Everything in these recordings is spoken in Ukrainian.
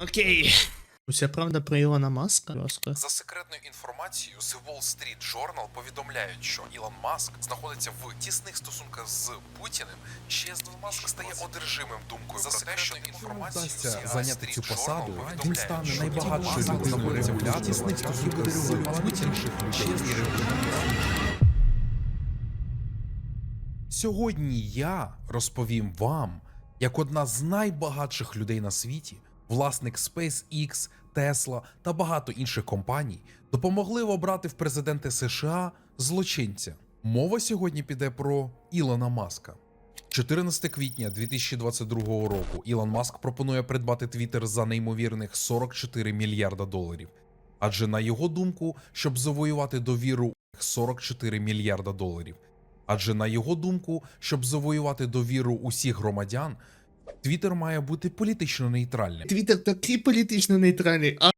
Окей. Уся правда про Ілона Маска? Ласка. За секретною інформацією, The Wall Street Journal повідомляють, що Ілон Маск знаходиться в тісних стосунках з Путіним. Ще Ілон Маск стає одержимим думкою за про те, що інформацію вдасться зайняти цю посаду, він стане найбагатшою людиною знаходиться в тісних стосунках з інших Сьогодні я розповім вам, як одна з найбагатших людей на світі, власник SpaceX, Tesla та багато інших компаній, допомогли обрати в президенти США злочинця. Мова сьогодні піде про Ілона Маска. 14 квітня 2022 року Ілон Маск пропонує придбати Твіттер за неймовірних 44 мільярда доларів. Адже на його думку, щоб завоювати довіру 44 мільярда доларів. Адже на його думку, щоб завоювати довіру усіх громадян, Твіттер має бути політично нейтральним. Твіттер такий політично нейтральний. А...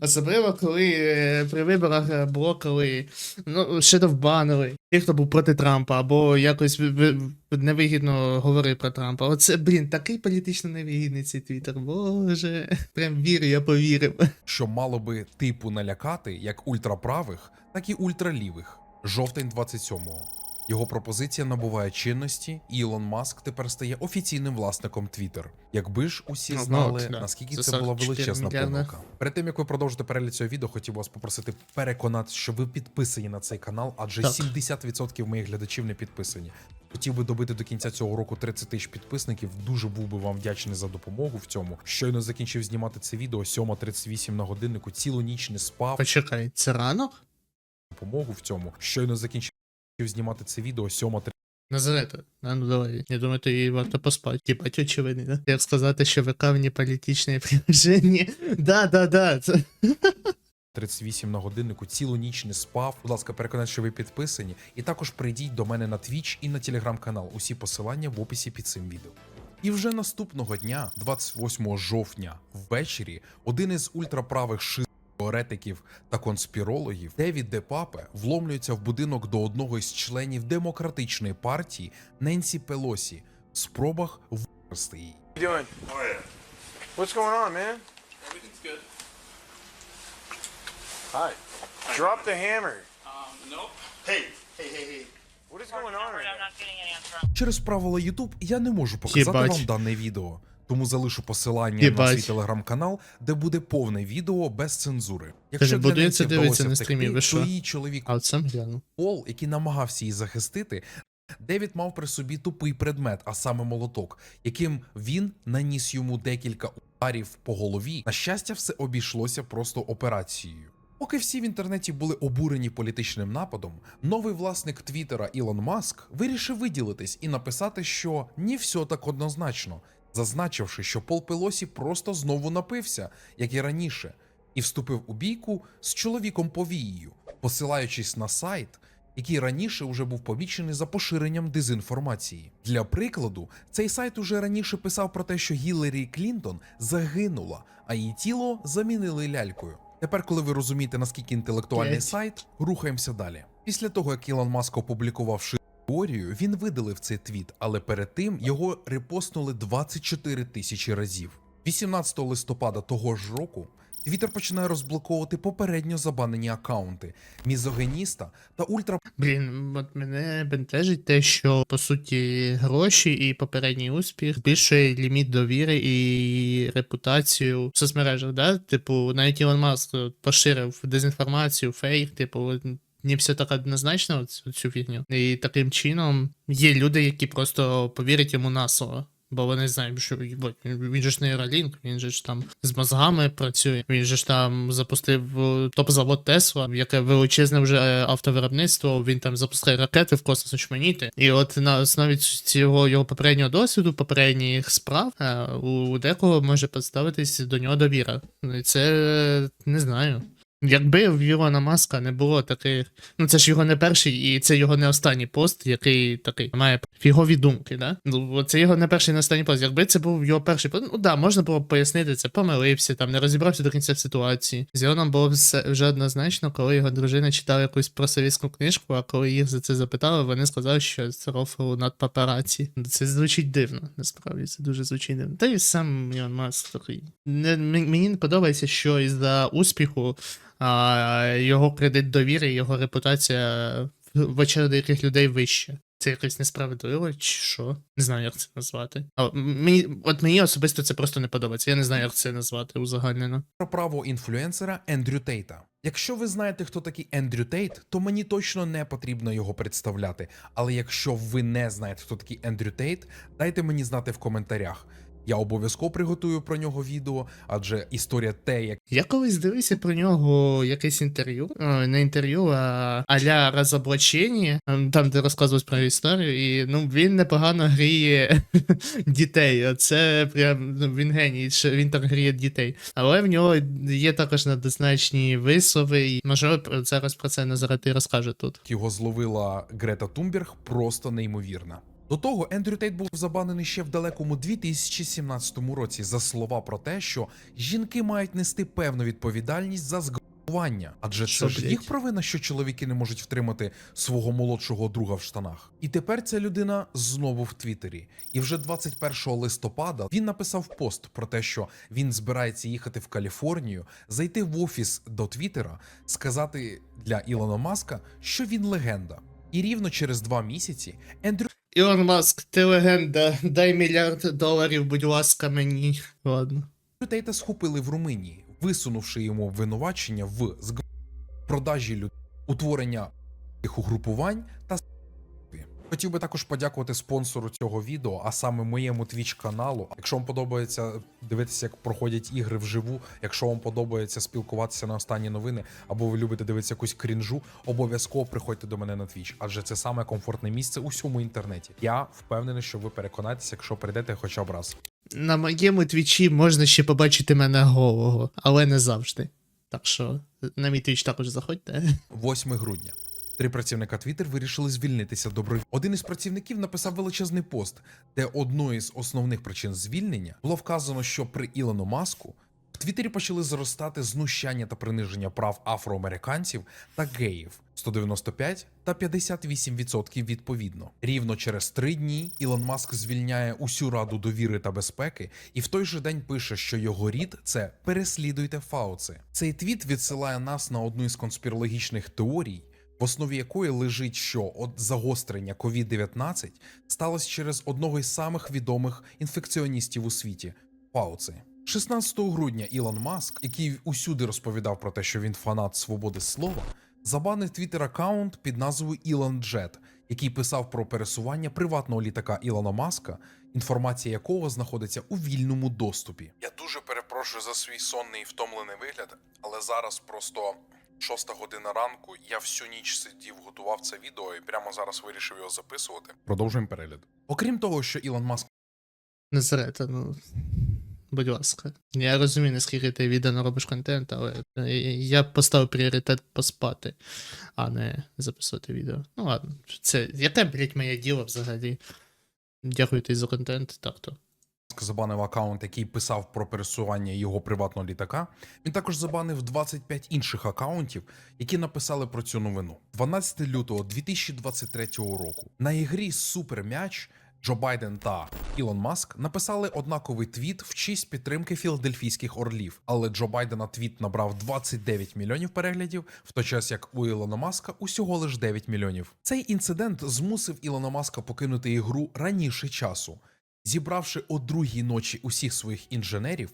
Особливо, коли е, при виборах е, блокали, ну, ще довбанили. Ті, хто був проти Трампа, або якось ви- ви- невигідно говорив про Трампа. Оце, блін, такий політично невигідний цей твіттер. Боже. Прям вірю, я повірив. що мало би типу налякати як ультраправих, так і ультралівих. Жовтень 27-го. Його пропозиція набуває чинності, і Ілон Маск тепер стає офіційним власником Twitter. Якби ж усі Ну, знали, наскільки це була величезна помилка. Перед тим як ви продовжите перегляд цього відео, хотів вас попросити переконати, що ви підписані на цей канал, адже Так. 70% моїх глядачів не підписані. Хотів би добити до кінця цього року 30 тисяч підписників. Дуже був би вам вдячний за допомогу в цьому. Щойно закінчив знімати це відео 7.38 на годиннику. Цілу ніч не спав. Почекай, це ранок? Допомогу в цьому. Щойно закінчив знімати це відео 7.30 Назарета, а ну давай. Я думаю, то їй варто поспати. Типать очевидно, да? Як сказати, що ВК не політичне приложення. Да, да, да. Це... 38 на годиннику, цілу ніч не спав. Будь ласка, переконайте, що ви підписані. І також прийдіть до мене на Twitch і на телеграм-канал. Усі посилання в описі під цим відео. І вже наступного дня, 28 жовтня, ввечері, один із ультраправих шиз теоретиків та конспірологів Девід Депапе вломлюється в будинок до одного із членів демократичної партії Ненсі Пелосі в спробах вивести її. Oh. What's going on, man? Everything's good. Hi. Drop the hammer. Um, nope. Hey, hey, hey, hey. What is going on right now? not getting an answer. Через правила YouTube я не можу показати Єбать. вам дане відео, тому залишу посилання на свій телеграм-канал, де буде повне відео без цензури. Каже, для вдалося на втекти, то її чоловік А. Пол, який намагався її захистити, Девід мав при собі тупий предмет, а саме молоток, яким він наніс йому декілька ударів по голові. На щастя, все обійшлося просто операцією. Поки всі в інтернеті були обурені політичним нападом, новий власник Твіттера Ілон Маск вирішив виділитись і написати, що не все так однозначно, зазначивши, що Пол Пелосі просто знову напився, як і раніше, і вступив у бійку з чоловіком повією, посилаючись на сайт, який раніше вже був помічений за поширенням дезінформації. Для прикладу, цей сайт уже раніше писав про те, що Гіллері Клінтон загинула, а її тіло замінили лялькою. Тепер, коли ви розумієте, наскільки інтелектуальний сайт, рухаємося далі. Після того, як Ілон Маск опублікував теорію, він видалив цей твіт, але перед тим його репостнули 24 тисячі разів. 18 листопада того ж року Твіттер починає розблоковувати попередньо забанені акаунти мізогеніста та ультра Блін, от мене бентежить те, що по суті гроші і попередній успіх збільшує ліміт довіри і репутацію в соцмережах, да? Типу, навіть Ілон Маск поширив дезінформацію, фейк, типу, не все так однозначно цю, цю фігню. І таким чином є люди, які просто повірять йому на слово. Бо вони знають, що він же ж нейролінк, він же ж там з мозгами працює. Він же ж там запустив е, топ-завод Тесла, яке величезне вже е, автовиробництво. Він там запускає ракети в космос очманіти. І от на основі цього його попереднього досвіду, попередніх справ, е, у декого може поставитись до нього довіра. Це не знаю. Якби в Ілона Маска не було таких. Ну це ж його не перший, і це його не останній пост, який такий має фігові думки, да? Ну, це його не перший, не останній пост. Якби це був його перший пост, ну да, можна було б пояснити, це помилився, там не розібрався до кінця в ситуації. З Ілоном було все вже однозначно, коли його дружина читала якусь просовітську книжку, а коли їх за це запитали, вони сказали, що це рофл над папараці. Це звучить дивно, насправді це дуже звучить дивно. Та й сам Ілон Маск такий. Не, мені не подобається, що із-за успіху а його кредит довіри, його репутація в- очах деяких людей вища. Це якось несправедливо, чи що? Не знаю, як це назвати. А, мені, от мені особисто це просто не подобається. Я не знаю, як це назвати узагальнено. про право інфлюенсера Ендрю Тейта. Якщо ви знаєте, хто такий Ендрю Тейт, то мені точно не потрібно його представляти. Але якщо ви не знаєте, хто такий Ендрю Тейт, дайте мені знати в коментарях. Я обов'язково приготую про нього відео, адже історія те, як Я колись дивився про нього якесь інтерв'ю. О, не інтерв'ю, а аля розоблачення, ем, там, де розказувалось про історію, і ну він непогано гріє дітей. Оце прям ну, він геній, що він так гріє дітей. Але в нього є також недозначні вислови, і можливо про- зараз про це Назарет і розкаже тут. його зловила Грета Тумберг, просто неймовірна. До того Ендрю Тейт був забанений ще в далекому 2017 році за слова про те, що жінки мають нести певну відповідальність за зґвалтування, адже це ж їх провина, що чоловіки не можуть втримати свого молодшого друга в штанах. І тепер ця людина знову в Твіттері. І вже 21 листопада він написав пост про те, що він збирається їхати в Каліфорнію, зайти в офіс до Твіттера, сказати для Ілона Маска, що він легенда. І рівно через два місяці Ендрю Ілон Маск, ти легенда, дай мільярд доларів, будь ласка, мені. Ладно. Тейта схопили в Румунії, висунувши йому обвинувачення в зг... продажі людей, утворення угрупувань та. Хотів би також подякувати спонсору цього відео, а саме моєму твіч каналу. Якщо вам подобається дивитися, як проходять ігри вживу, якщо вам подобається спілкуватися на останні новини, або ви любите дивитися якусь крінжу, обов'язково приходьте до мене на твіч, адже це саме комфортне місце у всьому інтернеті. Я впевнений, що ви переконаєтеся, якщо прийдете хоча б раз. На моєму твічі можна ще побачити мене голого, але не завжди. Так що на мій твіч також заходьте. 8 грудня. Три працівника Twitter вирішили звільнитися добровільно. Один із працівників написав величезний пост, де одною з основних причин звільнення було вказано, що при Ілону Маску в Твіттері почали зростати знущання та приниження прав афроамериканців та геїв 195 та 58% відповідно. Рівно через три дні Ілон Маск звільняє усю раду довіри та безпеки, і в той же день пише, що його рід це переслідуйте Фауци. Цей твіт відсилає нас на одну із конспірологічних теорій, в основі якої лежить, що от загострення COVID-19 сталося через одного із самих відомих інфекціоністів у світі Фауци. 16 грудня Ілон Маск, який усюди розповідав про те, що він фанат свободи слова, забанив твіттер аккаунт під назвою Ілон Джет, який писав про пересування приватного літака Ілона Маска, інформація якого знаходиться у вільному доступі. Я дуже перепрошую за свій сонний і втомлений вигляд, але зараз просто шоста година ранку. Я всю ніч сидів, готував це відео і прямо зараз вирішив його записувати. Продовжуємо перегляд. Окрім того, що Ілон Маск Назарета, ну. Будь ласка. Я розумію, наскільки ти віддано робиш контент, але е, я поставив пріоритет поспати, а не записувати відео. Ну ладно, це яке, блять, моє діло взагалі. Дякую тобі за контент, так то. Забанив аккаунт, який писав про пересування його приватного літака. Він також забанив 25 інших аккаунтів, які написали про цю новину. 12 лютого 2023 року на ігрі Суперм'яч Джо Байден та Ілон Маск написали однаковий твіт в честь підтримки філадельфійських орлів. Але Джо Байдена твіт набрав 29 мільйонів переглядів, в той час як у Ілона Маска усього лиш 9 мільйонів. Цей інцидент змусив Ілона Маска покинути ігру раніше часу. Зібравши о другій ночі усіх своїх інженерів,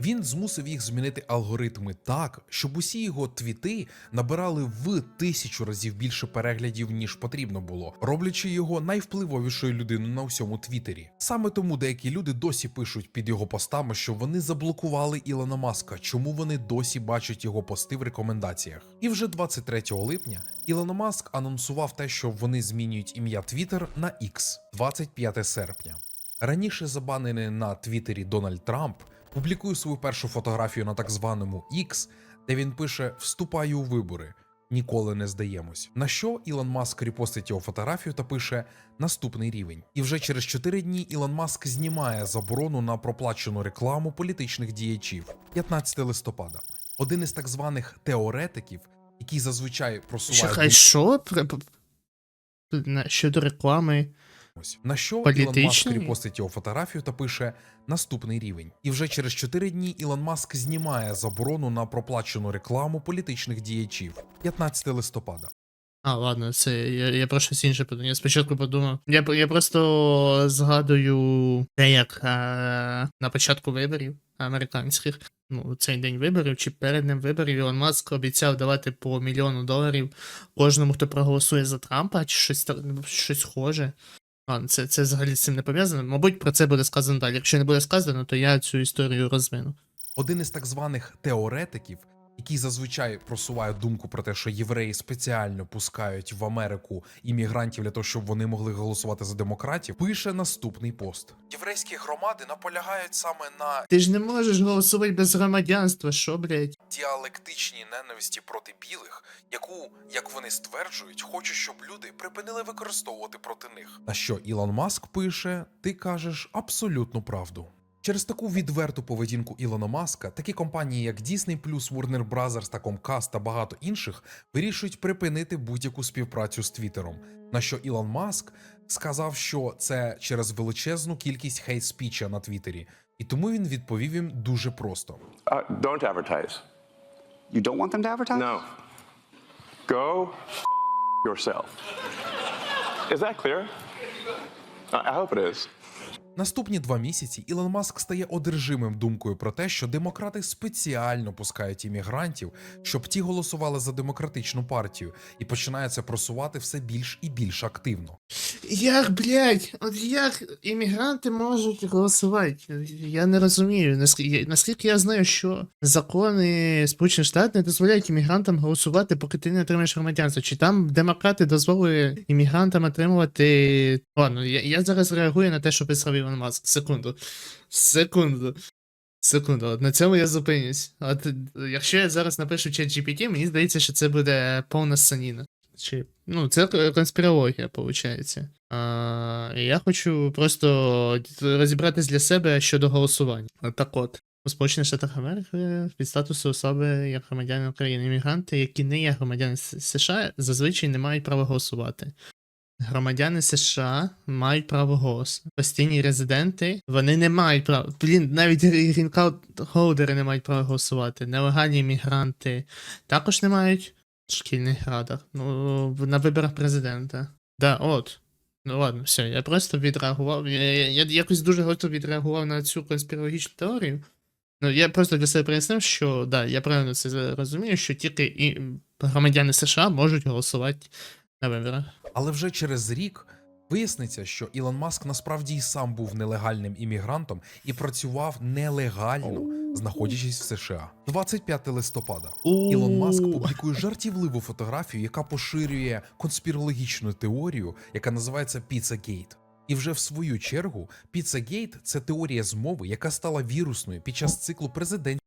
він змусив їх змінити алгоритми так, щоб усі його твіти набирали в тисячу разів більше переглядів, ніж потрібно було, роблячи його найвпливовішою людиною на всьому Твіттері. Саме тому деякі люди досі пишуть під його постами, що вони заблокували Ілона Маска, чому вони досі бачать його пости в рекомендаціях. І вже 23 липня Ілон Маск анонсував те, що вони змінюють ім'я Twitter на X 25 серпня. Раніше забанений на Твіттері Дональд Трамп публікує свою першу фотографію на так званому X, де він пише: Вступаю у вибори. Ніколи не здаємось. На що Ілон Маск репостить його фотографію та пише наступний рівень. І вже через 4 дні Ілон Маск знімає заборону на проплачену рекламу політичних діячів. 15 листопада. Один із так званих теоретиків, який зазвичай просуває Чекай, що? Щодо реклами. Ось. На що Ілон Маск репостить його фотографію та пише наступний рівень. І вже через 4 дні Ілон Маск знімає заборону на проплачену рекламу політичних діячів. 15 листопада. А, ладно, це я, я про щось інше подумав. Я спочатку подумав. Я, я просто згадую те, як е, на початку виборів американських, ну, цей день виборів чи перед ним виборів Ілон Маск обіцяв давати по мільйону доларів кожному, хто проголосує за Трампа, чи щось щось схоже. Ладно, це, це взагалі з цим не пов'язано. Мабуть, про це буде сказано далі. Якщо не буде сказано, то я цю історію розвину. Один із так званих теоретиків, який зазвичай просуває думку про те, що євреї спеціально пускають в Америку іммігрантів для того, щоб вони могли голосувати за демократів, пише наступний пост. Єврейські громади наполягають саме на Ти ж не можеш голосувати без громадянства, що, блядь? діалектичній ненависті проти білих, яку, як вони стверджують, хочуть, щоб люди припинили використовувати проти них. На що Ілон Маск пише: Ти кажеш абсолютну правду. Через таку відверту поведінку Ілона Маска такі компанії, як Disney+, Warner Bros. та Comcast та багато інших, вирішують припинити будь-яку співпрацю з Твіттером. На що Ілон Маск сказав, що це через величезну кількість хейт-спіча на Твіттері, і тому він відповів їм дуже просто: Uh, don't advertise. You don't want them to advertise? No. Go yourself. Is that clear? I I hope it is. Наступні два місяці Ілон Маск стає одержимим думкою про те, що демократи спеціально пускають іммігрантів, щоб ті голосували за демократичну партію, і починає це просувати все більш і більш активно. Як, блядь, от як іммігранти можуть голосувати? Я не розумію. Наскільки, наскільки я знаю, що закони Сполучених Штатів не дозволяють іммігрантам голосувати, поки ти не отримаєш громадянство. Чи там демократи дозволили іммігрантам отримувати. Ладно, я, я зараз реагую на те, що писав Ілон Маск. Секунду. Секунду. Секунду, на цьому я зупинюсь. От якщо я зараз напишу чат GPT, мені здається, що це буде повна саніна. Чи, ну, це конспірологія, виходить. А, я хочу просто розібратись для себе щодо голосування. Так от. У Сполучених Штатах Америки під статусу особи як громадяни України іммігранти, які не є громадяни США, зазвичай не мають права голосувати. Громадяни США мають право голосу. Постійні резиденти вони не мають права. Блін, навіть грін-холдери не мають права голосувати. Нелегальні іммігранти також не мають шкільних радах. Ну, на виборах президента. Да, от. Ну ладно, все, я просто відреагував. Я, я, я якось дуже гостро відреагував на цю конспірологічну теорію. Ну, я просто для себе пояснив, що да, я правильно це розумію, що тільки і громадяни США можуть голосувати на виборах. Але вже через рік виясниться, що Ілон Маск насправді і сам був нелегальним іммігрантом і працював нелегально, знаходячись в США. 25 листопада. Ілон Маск публікує жартівливу фотографію, яка поширює конспірологічну теорію, яка називається Піцагейт. І вже в свою чергу Піцагейт це теорія змови, яка стала вірусною під час циклу Херня.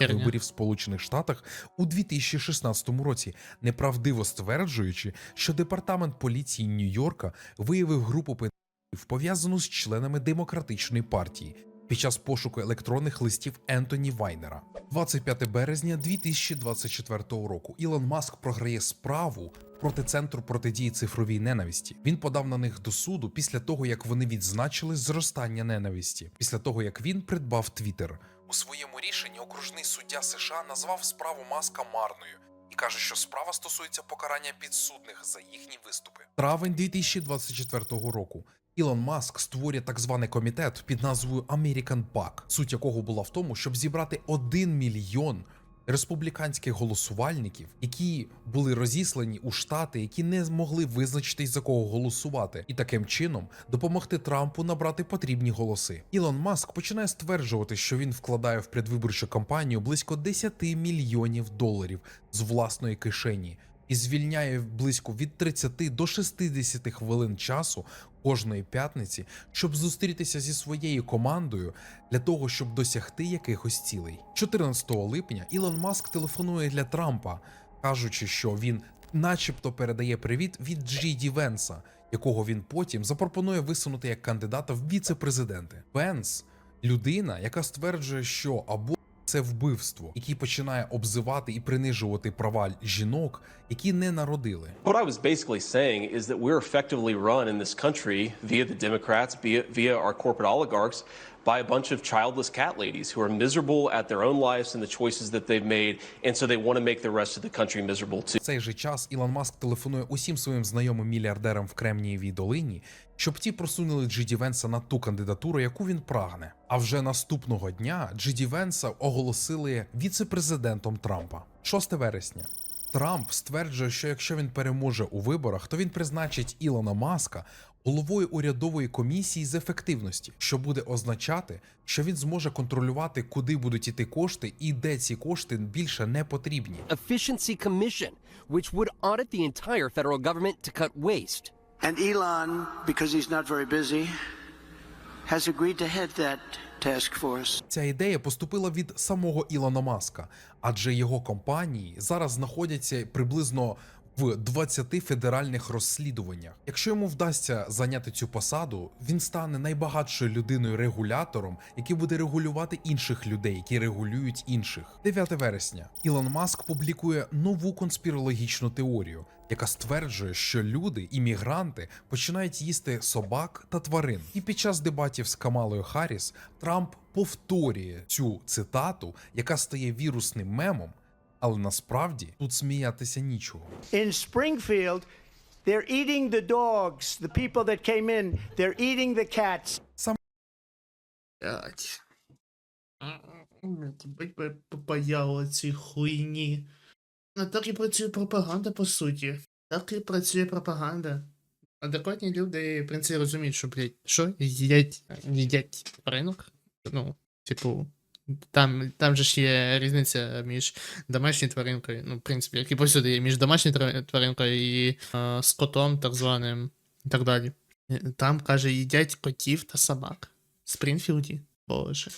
Виборів в Сполучених Штатах у 2016 році, неправдиво стверджуючи, що департамент поліції Нью-Йорка виявив групу педофілів, пов'язану з членами демократичної партії. Під час пошуку електронних листів Ентоні Вайнера 25 березня 2024 року Ілон Маск програє справу проти центру протидії цифровій ненависті. Він подав на них до суду після того, як вони відзначили зростання ненависті, після того як він придбав Твіттер. У своєму рішенні окружний суддя США назвав справу Маска марною і каже, що справа стосується покарання підсудних за їхні виступи. Травень 2024 року. Ілон Маск створює так званий комітет під назвою American PAC, суть якого була в тому, щоб зібрати 1 мільйон республіканських голосувальників, які були розіслані у штати, які не змогли визначитись за кого голосувати, і таким чином допомогти Трампу набрати потрібні голоси. Ілон Маск починає стверджувати, що він вкладає в предвиборчу кампанію близько 10 мільйонів доларів з власної кишені. І звільняє близько від 30 до 60 хвилин часу кожної п'ятниці, щоб зустрітися зі своєю командою для того, щоб досягти якихось цілей. 14 липня Ілон Маск телефонує для Трампа, кажучи, що він, начебто, передає привіт від Джі Ді Венса, якого він потім запропонує висунути як кандидата в віце-президенти. Венс людина, яка стверджує, що або це вбивство, який починає обзивати і принижувати права жінок, які не народили. What I was basically saying is that we're effectively run in this country via the Democrats, via, via our corporate oligarchs, by a bunch of childless cat ladies who are miserable at their own lives and the choices that they've made, and so they want to make the rest of the country miserable too. Цей же час Ілон Маск телефонує усім своїм знайомим мільярдерам в Кремнієвій долині, щоб ті просунули Джиді Венса на ту кандидатуру, яку він прагне. А вже наступного дня Джиді Венса оголосили віце-президентом Трампа. 6 вересня. Трамп стверджує, що якщо він переможе у виборах, то він призначить Ілона Маска головою урядової комісії з ефективності, що буде означати, що він зможе контролювати, куди будуть іти кошти і де ці кошти більше не потрібні. Efficiency Commission, which would audit the entire federal government to cut waste. And Elon, because he's not very busy, has agreed to head that. Ця ідея поступила від самого Ілона Маска, адже його компанії зараз знаходяться приблизно в 20 федеральних розслідуваннях. Якщо йому вдасться зайняти цю посаду, він стане найбагатшою людиною регулятором, який буде регулювати інших людей, які регулюють інших. 9 вересня Ілон Маск публікує нову конспірологічну теорію, яка стверджує, що люди, іммігранти, починають їсти собак та тварин. І під час дебатів з Камалою Харріс Трамп повторює цю цитату, яка стає вірусним мемом, але насправді тут сміятися нічого. In Springfield, they're eating the dogs, the people that came in, they're eating the cats. Блять. Бить би попаяло ці хуйні. Ну так і працює пропаганда, по суті. Так і працює пропаганда. Адекватні люди, в принципі, розуміють, що, блядь, що їдять, їдять ринок. Ну, типу, там, там же ж є різниця між домашньою тваринкою, ну, в принципі, як і повсюди є між домашньою тваринкою і е, скотом, так званим, і так далі. Е, Там, каже, їдять котів та собак. Спрінфілді. Боже.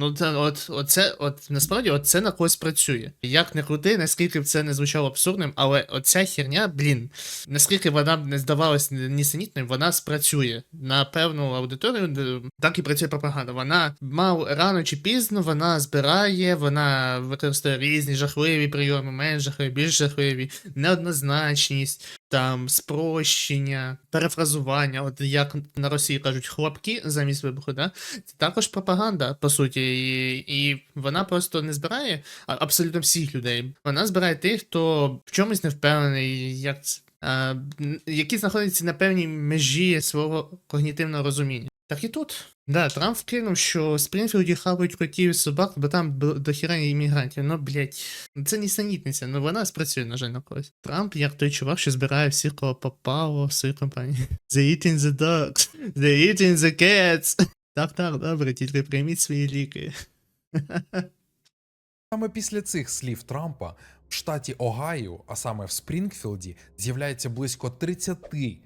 Ну, це, от, оце, от, насправді, от це на когось працює. Як не крути, наскільки б це не звучало абсурдним, але оця херня, блін, наскільки вона б не здавалась нісенітною, вона спрацює на певну аудиторію, так і працює пропаганда. Вона мав рано чи пізно, вона збирає, вона використовує різні жахливі прийоми, менш жахливі, більш жахливі, неоднозначність, там спрощення, перефразування, от як на Росії кажуть, хлопки замість вибуху, да? це також пропаганда, по суті, і, і вона просто не збирає абсолютно всіх людей. Вона збирає тих, хто в чомусь не впевнений, як це, які знаходяться на певній межі свого когнітивного розуміння. Так і тут. Да, Трамп вкинув, що в Спрінфілді хавають котів і собак, бо там дохіра іммігрантів. Ну, блять, це нісенітниця, ну вона спрацює, на жаль, на когось. Трамп, як той чувак, що збирає всіх, кого попало в свою компанію. The eating the dogs, the eating the cats. Так, так, добре, тільки прийміть свої ліки. Саме після цих слів Трампа в штаті Огайо, а саме в Спрінгфілді, з'являється близько 33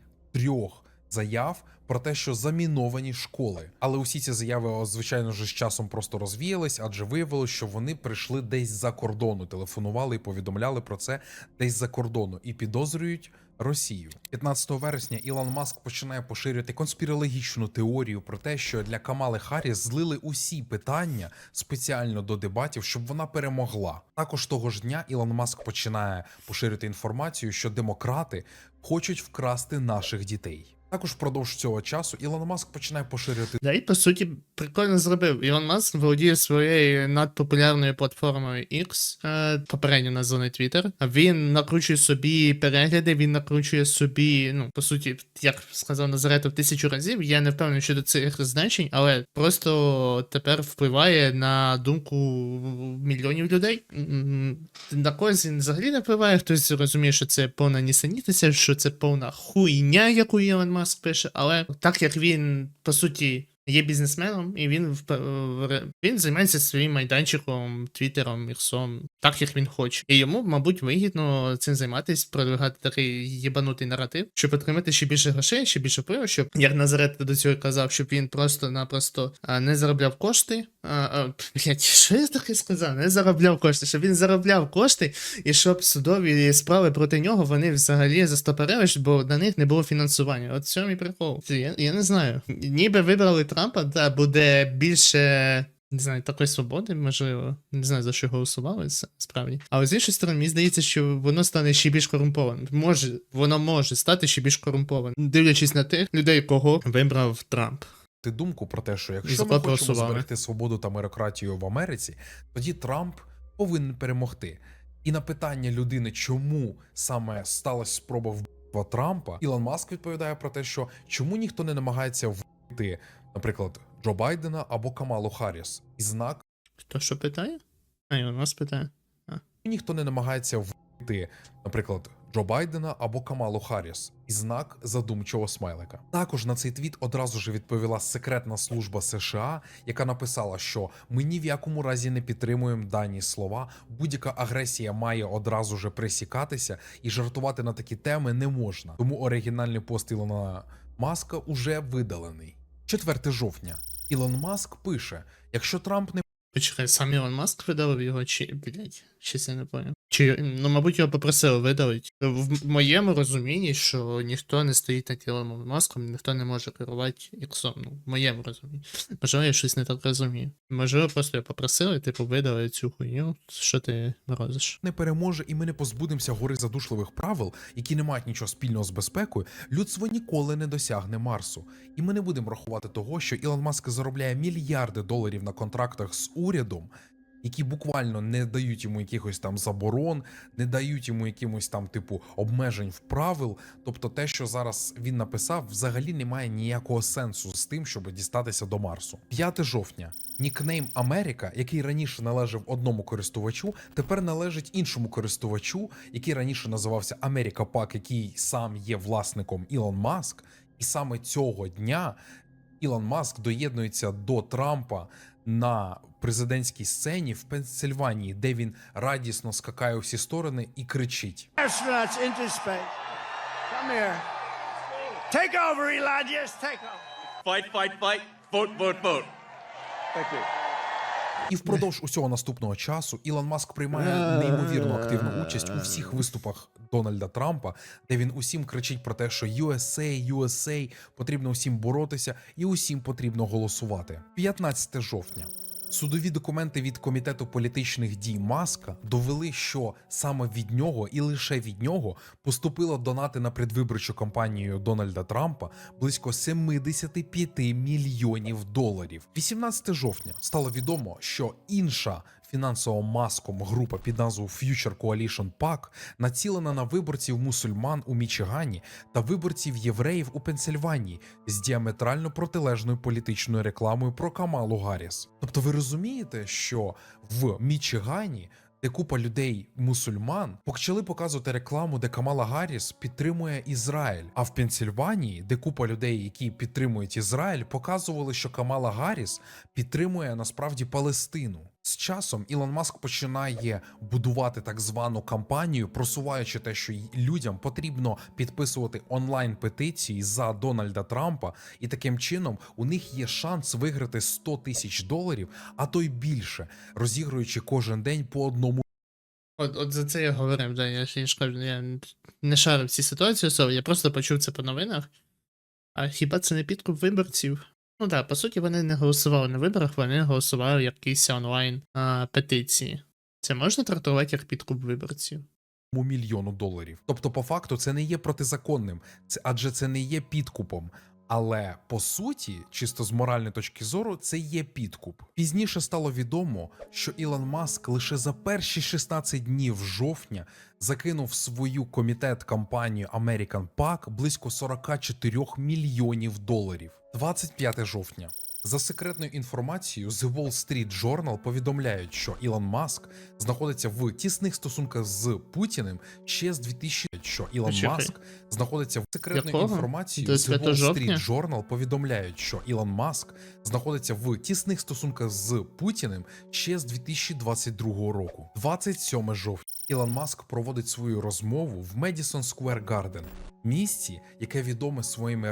заяв про те, що заміновані школи. Але усі ці заяви, звичайно ж, з часом просто розвіялись, адже виявилось, що вони прийшли десь за кордону, телефонували і повідомляли про це десь за кордону і підозрюють. Росію 15 вересня Ілон Маск починає поширювати конспірологічну теорію про те, що для Камали Харріс злили усі питання спеціально до дебатів, щоб вона перемогла. Також того ж дня Ілон Маск починає поширювати інформацію, що демократи хочуть вкрасти наших дітей. Також впродовж цього часу Ілон Маск починає поширювати Да, і по суті, прикольно зробив. Ілон Маск володіє своєю надпопулярною платформою X, е, попередньо названий Twitter. Він накручує собі перегляди, він накручує собі, ну, по суті, як сказав Назаретов тисячу разів. Я не впевнений щодо цих значень, але просто тепер впливає на думку мільйонів людей. На когось він взагалі не впливає, хтось розуміє, що це повна нісенітниця, що це повна хуйня, яку Ілон Маск пише, але так як він, по суті, є бізнесменом, і він в він займається своїм майданчиком, твіттером, іксом, так як він хоче. І йому, мабуть, вигідно цим займатися, продвигати такий єбанутий наратив, щоб отримати ще більше грошей, ще більше пиво, щоб як Назарет до цього казав, щоб він просто-напросто не заробляв кошти. А, що я таке сказав? Не заробляв кошти, щоб він заробляв кошти, і щоб судові справи проти нього вони взагалі застопорились, бо на них не було фінансування. От в цьому і прикол. Я, я не знаю. Ніби вибрали Трампа, та буде більше. Не знаю, такої свободи, можливо, не знаю за що голосували справді. Але з іншої сторони, мені здається, що воно стане ще більш корумпованим. Може, воно може стати ще більш корумпованим, дивлячись на тих людей, кого вибрав Трамп. Ти думку про те, що якщо ми хочемо голосували. зберегти свободу та мерократію в Америці, тоді Трамп повинен перемогти. І на питання людини, чому саме сталася спроба вбивства Трампа, Ілон Маск відповідає про те, що чому ніхто не намагається вбити, наприклад, Джо Байдена або Камалу Харріс. І знак Хто що питає? А, і у нас питає. ніхто не намагається вбити, наприклад, Джо Байдена або Камалу Харріс. І знак задумчого смайлика. Також на цей твіт одразу ж відповіла секретна служба США, яка написала, що ми ні в якому разі не підтримуємо дані слова. Будь-яка агресія має одразу ж пресікатися, і жартувати на такі теми не можна. Тому оригінальний пост Ілона Маска уже видалений. 4 жовтня. Ілон Маск пише: якщо Трамп не Почекай, сам Ілон Маск видалив його, чи, блядь, щось я не поняв. Чи, ну, мабуть, його попросили видалити. В моєму розумінні, що ніхто не стоїть над Ілоном Маском, ніхто не може керувати іксом. Ну, в моєму розумінні. Можливо, я щось не так розумію. Можливо, просто його попросили, типу, видали цю хуйню, що ти морозиш. не переможе і ми не позбудемося гори задушливих правил, які не мають нічого спільного з безпекою, людство ніколи не досягне Марсу. І ми не будемо рахувати того, що Ілон Маск заробляє мільярди доларів на контрактах з урядом. Які буквально не дають йому якихось там заборон, не дають йому якимось там типу обмежень в правил. Тобто, те, що зараз він написав, взагалі не має ніякого сенсу з тим, щоб дістатися до Марсу. 5 жовтня. Нікнейм Америка, який раніше належав одному користувачу, тепер належить іншому користувачу, який раніше називався Америка Пак, який сам є власником Ілон Маск. І саме цього дня Ілон Маск доєднується до Трампа на президентській сцені в Пенсильванії, де він радісно скакає у всі сторони і кричить. Take over, Eli. Just take over. Fight, fight, fight. Vote, vote, vote. Thank you. І впродовж усього наступного часу Ілон Маск приймає неймовірно активну участь у всіх виступах Дональда Трампа, де він усім кричить про те, що USA, USA, потрібно усім боротися і усім потрібно голосувати. 15 жовтня. Судові документи від комітету політичних дій Маска довели, що саме від нього і лише від нього поступило донати на предвиборчу кампанію Дональда Трампа близько 75 мільйонів доларів. 18 жовтня стало відомо, що інша фінансово маском група під назвою Future Coalition PAC націлена на виборців мусульман у Мічигані та виборців євреїв у Пенсильванії з діаметрально протилежною політичною рекламою про Камалу Гарріс. Тобто, ви розумієте, що в Мічигані де купа людей мусульман почали показувати рекламу, де Камала Гарріс підтримує Ізраїль. А в Пенсільванії, де купа людей, які підтримують Ізраїль, показували, що Камала Гарріс підтримує насправді Палестину. З часом Ілон Маск починає будувати так звану кампанію, просуваючи те, що людям потрібно підписувати онлайн петиції за Дональда Трампа, і таким чином у них є шанс виграти 100 тисяч доларів, а то й більше, розігруючи кожен день по одному От, от за це я говорив, да, я ж кажу, я не шарив ці ситуації особо, я просто почув це по новинах. А хіба це не підкуп виборців? Ну так, по суті, вони не голосували на виборах, вони голосували якісь онлайн а, петиції. Це можна трактувати як підкуп виборців? мільйону доларів. Тобто, по факту, це не є протизаконним, це адже це не є підкупом. Але по суті, чисто з моральної точки зору, це є підкуп. Пізніше стало відомо, що Ілон Маск лише за перші 16 днів жовтня закинув свою комітет компанію American PAC близько 44 мільйонів доларів. 25 жовтня. За секретною інформацією, The Wall Street Journal повідомляють, що Ілон Маск знаходиться в тісних стосунках з Путіним ще з 2000, що Ілон Почекай. Маск знаходиться в секретною інформацією. The Wall? Street Journal повідомляють, що Ілон Маск знаходиться в тісних стосунках з Путіним ще з 2022 року. 27 жовтня. Ілон Маск проводить свою розмову в Медісон Сквер Гарден, місці, яке відоме своїми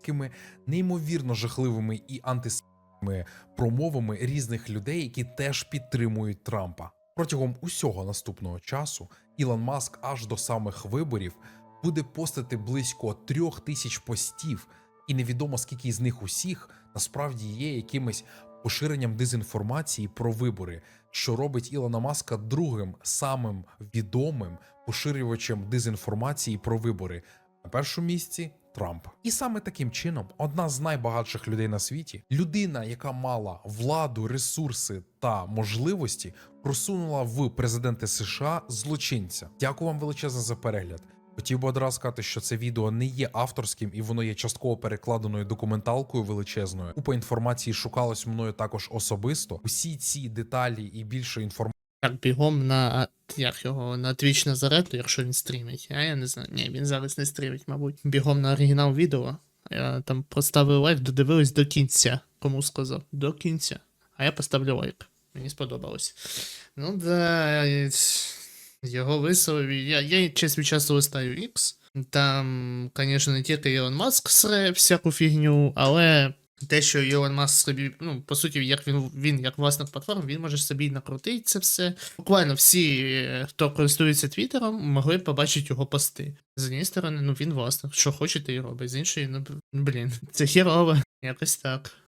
расистськими, неймовірно жахливими і антисемітськими промовами різних людей, які теж підтримують Трампа. Протягом усього наступного часу Ілон Маск аж до самих виборів буде постити близько трьох тисяч постів, і невідомо скільки з них усіх насправді є якимось поширенням дезінформації про вибори, що робить Ілона Маска другим самим відомим поширювачем дезінформації про вибори. На першому місці Трамп. І саме таким чином, одна з найбагатших людей на світі, людина, яка мала владу, ресурси та можливості, просунула в президенти США злочинця. Дякую вам величезно за перегляд. Хотів би одразу сказати, що це відео не є авторським і воно є частково перекладеною документалкою величезною. Купа інформації шукалось мною також особисто. Усі ці деталі і більше інформації. Так, бігом на як його на Twitch Назарету, якщо він стрімить. А я не знаю. Ні, він зараз не стрімить, мабуть. Бігом на оригінал відео. Я там поставив лайк, додивились до кінця. Кому сказав? До кінця. А я поставлю лайк. Мені сподобалось. Ну да. Його висловив. Я, я час від часу листаю X. Там, звісно, не тільки Ілон Маск сре всяку фігню, але те, що Ілон Маск собі, ну, по суті, як він, він як власник платформ, він може собі накрутити це все. Буквально всі, е, хто користується Твіттером, могли побачити його пости. З однієї сторони, ну він власник, що хоче, те і робить. З іншої, ну блін, це хірово. Якось так.